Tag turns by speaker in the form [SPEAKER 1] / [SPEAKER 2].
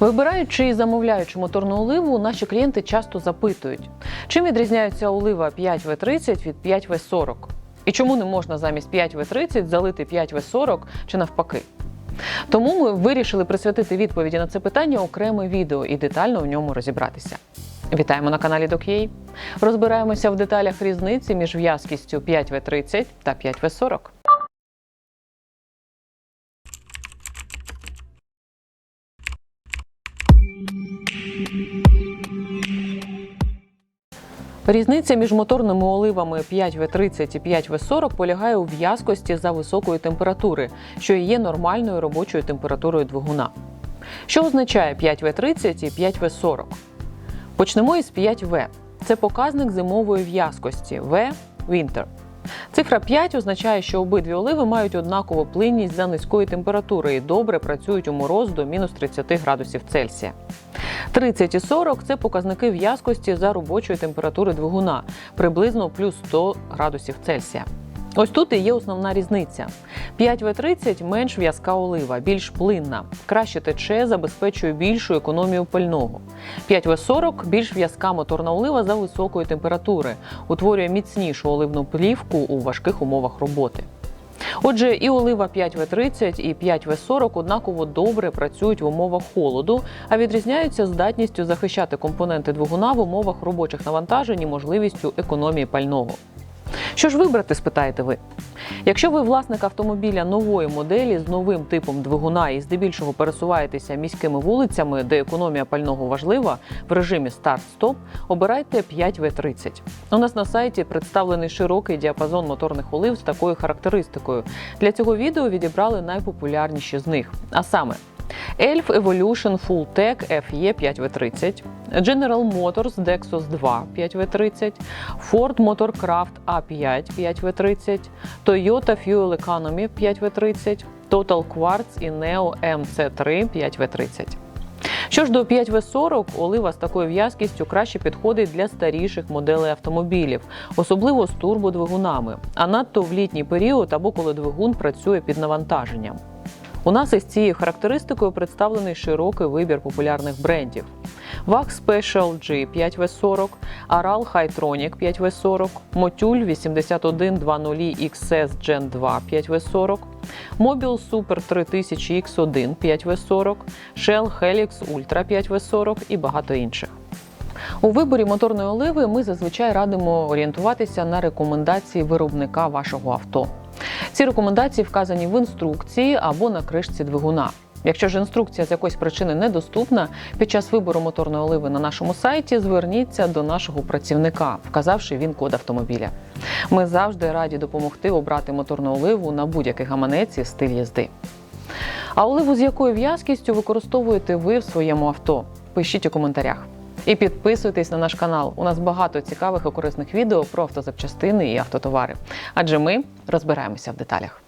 [SPEAKER 1] Вибираючи і замовляючи моторну оливу, наші клієнти часто запитують, чим відрізняється олива 5В30 від 5В40? І чому не можна замість 5В30 залити 5В40 чи навпаки? Тому ми вирішили присвятити відповіді на це питання окреме відео і детально в ньому розібратися. Вітаємо на каналі Док'єй. Розбираємося в деталях різниці між в'язкістю 5В30 та 5В40. Різниця між моторними оливами 5В30 і 5В40 полягає у в'язкості за високої температури, що і є нормальною робочою температурою двигуна. Що означає 5В30 і 5В40? Почнемо із 5В. Це показник зимової в'язкості В Winter. Цифра 5 означає, що обидві оливи мають однакову плинність за низької температури і добре працюють у мороз до мінус 30 градусів Цельсія. 30 і 40 – це показники в'язкості за робочої температури двигуна, приблизно плюс 100 градусів Цельсія. Ось тут і є основна різниця. 5В30 менш в'язка олива, більш плинна, краще тече, забезпечує більшу економію пального. 5В40 більш в'язка моторна олива за високої температури, утворює міцнішу оливну плівку у важких умовах роботи. Отже, і олива 5В30, і 5В40 однаково добре працюють в умовах холоду, а відрізняються здатністю захищати компоненти двигуна в умовах робочих навантажень і можливістю економії пального. Що ж вибрати, спитаєте ви? Якщо ви власник автомобіля нової моделі з новим типом двигуна і здебільшого пересуваєтеся міськими вулицями, де економія пального важлива, в режимі старт-стоп, обирайте 5В30. У нас на сайті представлений широкий діапазон моторних олив з такою характеристикою. Для цього відео відібрали найпопулярніші з них, а саме. Elf Evolution Full Tech FE 5V30, General Motors Dexos 2 5V30, Ford Motorcraft A5 5V30, Toyota Fuel Economy 5V30, Total Quartz і Neo MC3 5V30. Що ж до 5В40, олива з такою в'язкістю краще підходить для старіших моделей автомобілів, особливо з турбодвигунами, а надто в літній період або коли двигун працює під навантаженням. У нас із цією характеристикою представлений широкий вибір популярних брендів: VAG Special G 5V40, Aral Hytronic 5V40, Motul 8120 XS Gen 2 5V40, Mobil Super 3000 X1 5V40, Shell Helix Ultra 5V40 і багато інших. У виборі моторної оливи ми зазвичай радимо орієнтуватися на рекомендації виробника вашого авто. Ці рекомендації вказані в інструкції або на кришці двигуна. Якщо ж інструкція з якоїсь причини недоступна, під час вибору моторної оливи на нашому сайті зверніться до нашого працівника, вказавши він код автомобіля. Ми завжди раді допомогти обрати моторну оливу на будь-який гаманець і стиль їзди. А оливу з якою в'язкістю використовуєте ви в своєму авто? Пишіть у коментарях. І підписуйтесь на наш канал. У нас багато цікавих і корисних відео про автозапчастини і автотовари. Адже ми розбираємося в деталях.